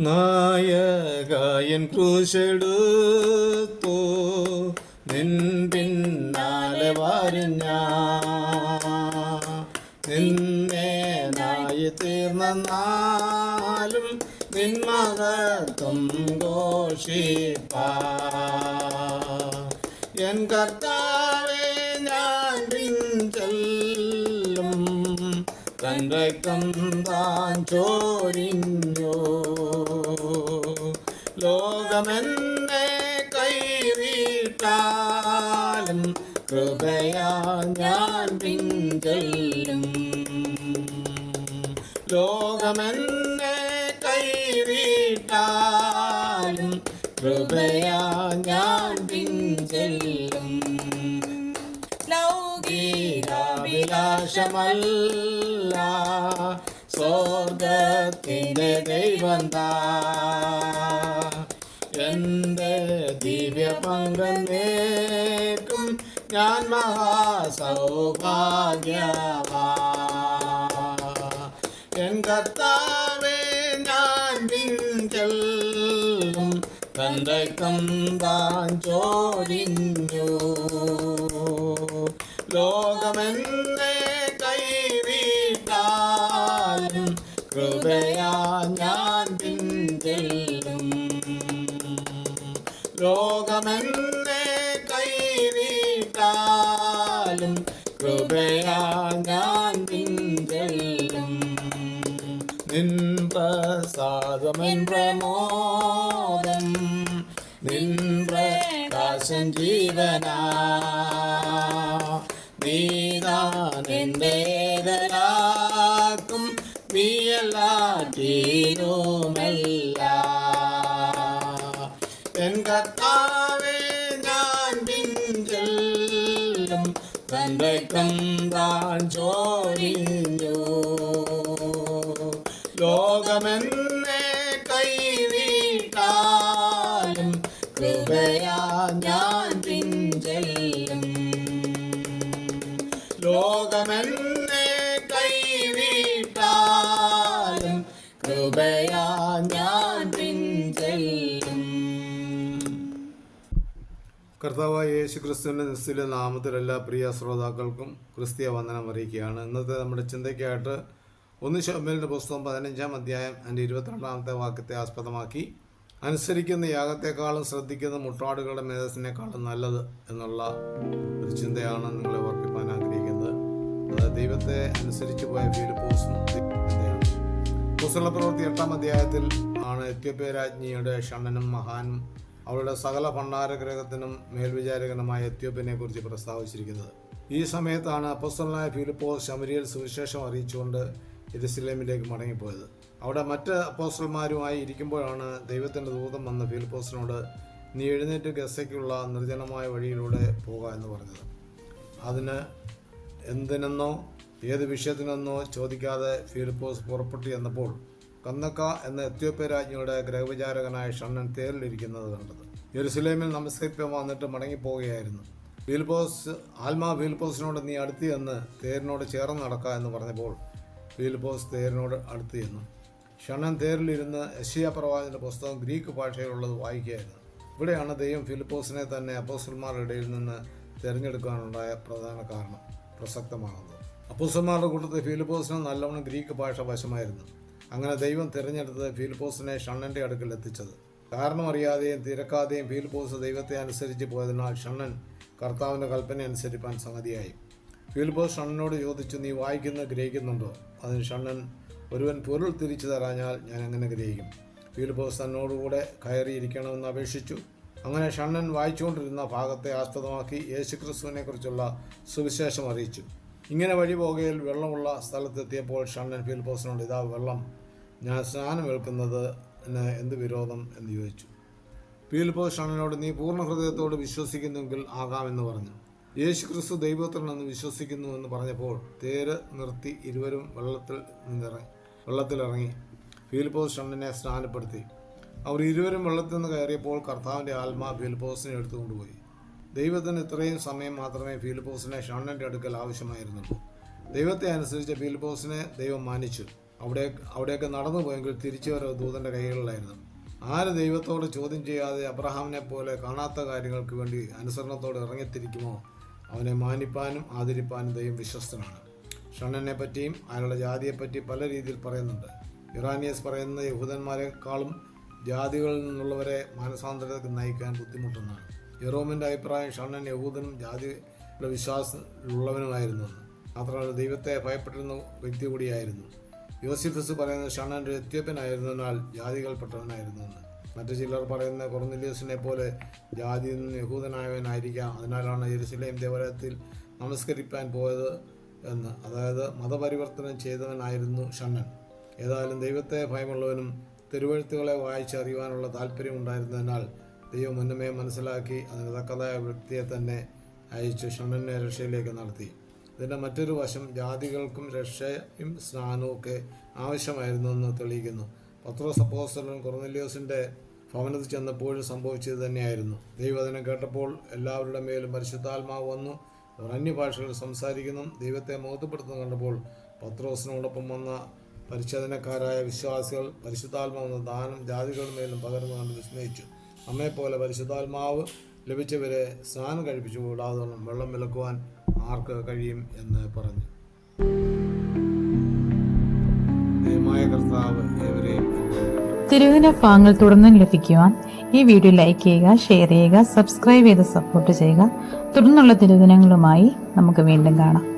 നായകായൻ ക്രൂശെടുത്തു നിൻ പിന്നാലെ വരും ഞാൻ. നിന്നെ നായി തീർന്ന നാളും നിൻ മഹത്വം ഘോഷിപ്പാ എൻ കർത്താവേ തൻ രക്തം താൻ ചോരിഞ്ഞോ. ലോകമെന്നെ കൈവീട്ടാലും കൃപയാ ഞാൻ പിഞ്ചെല്ലും ലോകമെന്നെ കൈവീട്ടാലും കൃപയാ ഞാൻ പിഞ്ചെല്ലും ലൗകികാഭിലാഷമല്ല സ്വർഗത്തിന്റെ ദൈവം താ. എന്റെ ദിവ്യ പങ്കേക്കും ഞാൻ മഹാസൗഭാഗ്യവാ. ഞാൻ പിഞ്ചെല്ലും തന്റെ കന്താൻ ചോരിഞ്ഞു ലോകമെന്നെ പിഞ്ചെല്ലും ലോകമെന്നെ കൈവിട്ടാലും കൃപയാ ഞാൻ പിഞ്ചെല്ലും നിൻ പ്രസാദമെൻ പ്രമോദം നിൻ പ്രകാശം ജീവനാ നീതാൻ എന്റെ ഏതലാക്കും നീയല്ലാറ്റീനുമല്ല എൻ കർത്താവേ ഞാൻ പിഞ്ചെല്ലും തന്റെ കന്താൻ ചോരിഞ്ഞു ലോകമെന്നെ കൈവിട്ടാലും കൃപയാ ഞാൻ പിഞ്ചെല്ലും. ലോകമെന്നെ കൃപയാ ഞാൻ കർത്താവായ യേശു ക്രിസ്തുവിന്റെ നിസ്തുല നാമത്തിലെല്ലാ പ്രിയ ശ്രോതാക്കൾക്കും ക്രിസ്തീയ വന്ദനം അറിയിക്കുകയാണ്. ഇന്നത്തെ നമ്മുടെ ചിന്തയ്ക്കായിട്ട് ഒന്ന് ശോഭലിന്റെ പുസ്തകം പതിനഞ്ചാം അധ്യായം അതിന്റെ ഇരുപത്തിരണ്ടാമത്തെ വാക്യത്തെ ആസ്പദമാക്കി. അനുസരിക്കുന്ന യാഗത്തെക്കാളും ശ്രദ്ധിക്കുന്ന മുട്ടാടുകളുടെ മേധസ്സിനേക്കാളും നല്ലത് എന്നുള്ള ഒരു ചിന്തയാണ് നിങ്ങളെ ഓർപ്പിക്കാൻ ആഗ്രഹിക്കുന്നത്. ദൈവത്തെ അനുസരിച്ച് പോയ ഫിലിപ്പോസും പുസ്തക പ്രവൃത്തി എട്ടാം അധ്യായത്തിൽ ആണ് എത്യോപ്യ രാജ്ഞിയുടെ ഷണ്ണനും മഹാനും അവളുടെ സകല ഭണ്ഡാരഗ്രഹത്തിനും മേൽവിചാരകനുമായ എത്യോപ്യനെ കുറിച്ച് പ്രസ്താവിച്ചിരിക്കുന്നത്. ഈ സമയത്താണ് അപ്പസ്തലനായ ഫിലിപ്പോസ് ശമരിയൽ സുവിശേഷം അറിയിച്ചുകൊണ്ട് എരുസലേമിലേക്ക് മടങ്ങിപ്പോയത്. അവിടെ മറ്റ് അപ്പോസ്റ്റൽമാരുമായി ഇരിക്കുമ്പോഴാണ് ദൈവത്തിന്റെ ദൂതം വന്ന് ഫിലിപ്പോസിനോട് നീ എഴുന്നേറ്റ് ഗസയ്ക്കുള്ള നിർജനമായ വഴിയിലൂടെ പോകുക എന്ന് പറഞ്ഞത്. അതിന് എന്തിനെന്നോ ഏത് വിഷയത്തിനൊന്നോ ചോദിക്കാതെ ഫിലിപ്പോസ് പുറപ്പെട്ടു ചെന്നപ്പോൾ കന്നക്ക എന്ന എത്യോപ്യ രാജ്ഞിയുടെ ഗ്രഹവിചാരകനായ ഷണ്ണൻ തേരിലിരിക്കുന്നത് കണ്ടത്. യെരുസലേമിൽ നമസ്കരിക്കാൻ വന്നിട്ട് മടങ്ങിപ്പോവുകയായിരുന്നു. ഫിലിപ്പോസ് ആത്മാ ഫിലിപ്പോസിനോട് നീ അടുത്ത് ചെന്ന് തേരിനോട് ചേർന്ന് നടക്കുക എന്ന് പറഞ്ഞപ്പോൾ ഫിലിപ്പോസ് തേരിനോട് അടുത്ത് ചെന്നു ഷണ്ണൻ തേരിലിരുന്ന് യശിയ പ്രവാചകന്റെ പുസ്തകം ഗ്രീക്ക് ഭാഷയിലുള്ളത് വായിക്കുകയായിരുന്നു. ഇവിടെയാണ് ദൈവം ഫിലിപ്പോസിനെ തന്നെ അപ്പോസ്റ്റന്മാരുടെ ഇടയിൽ നിന്ന് തിരഞ്ഞെടുക്കാനുണ്ടായ പ്രധാന കാരണം പ്രസക്തമാകുന്നത്. അപ്പോസ്റ്റന്മാരുടെ കൂട്ടത്തിൽ ഫിലിപ്പോസിന് നല്ലവണ്ണം ഗ്രീക്ക് ഭാഷ വശമായിരുന്നു. അങ്ങനെ ദൈവം തിരഞ്ഞെടുത്തത് ഫിലിപ്പോസിനെ ഷണ്ണന്റെ അടുക്കൽ എത്തിച്ചത്. കാരണം അറിയാതെയും തിരക്കാതെയും ഫിലിപ്പോസ് ദൈവത്തെ അനുസരിച്ച് പോയതിനാൽ ഷണ്ണൻ കർത്താവിന്റെ കൽപ്പന അനുസരിപ്പാൻ സംഗതിയായി ഫിലിപ്പോസ് ഷണ്ണനോട് ചോദിച്ചു നീ വായിക്കുന്നത് ഗ്രഹിക്കുന്നുണ്ടോ? അതിന് ഷണ്ണൻ ഒരുവൻ പൊരുൾ തിരിച്ചു തരാഞ്ഞാൽ ഞാൻ എങ്ങനെ ഗ്രഹിക്കും? ഫിലിപ്പോസ് തന്നോടുകൂടെ കയറിയിരിക്കണമെന്ന് അപേക്ഷിച്ചു. അങ്ങനെ ഷണ്ണൻ വായിച്ചുകൊണ്ടിരുന്ന ഭാഗത്തെ ആസ്പദമാക്കി യേശുക്രിസ്തുവിനെ കുറിച്ചുള്ള സുവിശേഷം അറിയിച്ചു. ഇങ്ങനെ വഴി പോകയിൽ വെള്ളമുള്ള സ്ഥലത്തെത്തിയപ്പോൾ ഷണ്ണൻ ഫീൽപോസിനോട് ഇതാ വെള്ളം ഞാൻ സ്നാനം ഏൽക്കുന്നത് എന്ത് വിരോധം? എന്ന് ചോദിച്ചു. ഫിലിപ്പോസ് ഷണ്ണനോട് നീ പൂർണ ഹൃദയത്തോട് വിശ്വസിക്കുന്നെങ്കിൽ ആകാമെന്ന് പറഞ്ഞു. യേശു ക്രിസ്തു ദൈവത്തിനെന്ന് വിശ്വസിക്കുന്നു എന്ന് പറഞ്ഞപ്പോൾ തേര് നിർത്തി ഇരുവരും വെള്ളത്തിൽ നിന്നിറങ്ങി വെള്ളത്തിലിറങ്ങി. ഫിലിപ്പോസ് ഷണ്ണനെ സ്നാനപ്പെടുത്തി. അവർ ഇരുവരും വെള്ളത്തിൽ നിന്ന് കയറിയപ്പോൾ കർത്താവിന്റെ ആത്മാ ഫിലിപ്പോസിനെ എടുത്തുകൊണ്ടുപോയി ദൈവത്തിന് ഇത്രയും സമയം മാത്രമേ ഫിലിപ്പോസിനെ ഷണ്ണന്റെ അടുക്കൽ ആവശ്യമായിരുന്നുള്ളൂ. ദൈവത്തെ അനുസരിച്ച് ഫിലിപ്പോസിനെ ദൈവം മാനിച്ചു. അവിടെ അവിടെയൊക്കെ നടന്നു പോയെങ്കിൽ തിരിച്ചു വരവ് ദൂതന്റെ കൈകളിലായിരുന്നു. ആര് ദൈവത്തോട് ചോദ്യം ചെയ്യാതെ അബ്രഹാമിനെ പോലെ കാണാത്ത കാര്യങ്ങൾക്ക് വേണ്ടി അനുസരണത്തോട് ഇറങ്ങിത്തിരിക്കുമോ? അവനെ മാനിപ്പാനും ആദരിപ്പാനും ദൈവം വിശ്വസ്തനാണ്. ഷണ്ണനെ പറ്റിയും അയാളുടെ ജാതിയെപ്പറ്റി പല രീതിയിൽ പറയുന്നുണ്ട്. ഇറാനിയസ് പറയുന്ന യഹൂദന്മാരെക്കാളും ജാതികളിൽ നിന്നുള്ളവരെ മാനസാന്തരത്തിൽ നയിക്കാൻ ബുദ്ധിമുട്ടെന്നാണ് യറോമിന്റെ അഭിപ്രായം ഷണ്ണൻ യഹൂദനും ജാതിയുടെ വിശ്വാസമുള്ളവനുമായിരുന്നു മാത്രമല്ല ദൈവത്തെ ഭയപ്പെട്ടിരുന്ന വ്യക്തി കൂടിയായിരുന്നു. യോസിഫസ് പറയുന്നത് ഷണ്ണൻ ഒരു എത്യോപ്യനായിരുന്നതിനാൽ ജാതികൾപ്പെട്ടവനായിരുന്നു എന്ന്. മറ്റു ചിലർ പറയുന്ന കൊർന്നിലിയസിനെ പോലെ ജാതി നിന്ന് യഹൂദനായവനായിരിക്കാം. അതിനാലാണ് ജെറുസലേം ദേവാലയത്തിൽ നമസ്കരിപ്പാൻ പോയത് എന്ന്. അതായത് മതപരിവർത്തനം ചെയ്തവനായിരുന്നു ഷണ്ണൻ ഏതായാലും ദൈവത്തെ ഭയമുള്ളവനും തിരുവഴുത്തുകളെ വായിച്ചറിയുവാനുള്ള താല്പര്യം ഉണ്ടായിരുന്നതിനാൽ ദൈവം മുന്നമേ മനസ്സിലാക്കി അതിന് തക്കതായ വ്യക്തിയെ തന്നെ അയച്ച് ഷണ്ണനെ രക്ഷയിലേക്ക് നടത്തി. ഇതിന്റെ മറ്റൊരു വശം ജാതികൾക്കും രക്ഷയും സ്നാനവും ഒക്കെ ആവശ്യമായിരുന്നു എന്ന് തെളിയിക്കുന്നു. പത്രോസ് അപ്പോസ്തലൻ കൊർന്നല്യോസിന്റെ ഭവനത്തിൽ ചെന്നപ്പോഴും സംഭവിച്ചത് തന്നെയായിരുന്നു. ദൈവവചനം കേട്ടപ്പോൾ എല്ലാവരുടെ മേലും പരിശുദ്ധാത്മാവ് വന്നു. അവർ അന്യഭാഷകൾ സംസാരിക്കുന്നു. ദൈവത്തെ മോഹത്തപ്പെടുത്തുന്നു കണ്ടപ്പോൾ പത്രോസിനോടൊപ്പം വന്ന പരിശോധനക്കാരായ വിശ്വാസികൾ പരിശുദ്ധാത്മാവെന്ന ദാനം ജാതികളുടെ മേലും പകർന്നു കണ്ട് വിസ്മയിച്ചു. നമ്മെപ്പോലെ പരിശുദ്ധാത്മാവ് ലഭിച്ചവരെ സ്നാനം കഴിപ്പിച്ചു കൂടാതെ വെള്ളം വിലക്കുവാൻ ആർക്ക് കഴിയും എന്ന് പറഞ്ഞു. ദൈവമായ കർത്താവ് ഏവരെയും തിരുവിന ഭാഗങ്ങൾ തുടർന്നും ലഭിക്കുവാൻ ഈ വീഡിയോ ലൈക്ക് ചെയ്യുക ഷെയർ ചെയ്യുക സബ്സ്ക്രൈബ് ചെയ്ത് സപ്പോർട്ട് ചെയ്യുക. തുടർന്നുള്ള തിരുദിനങ്ങളുമായി നമുക്ക് വീണ്ടും കാണാം.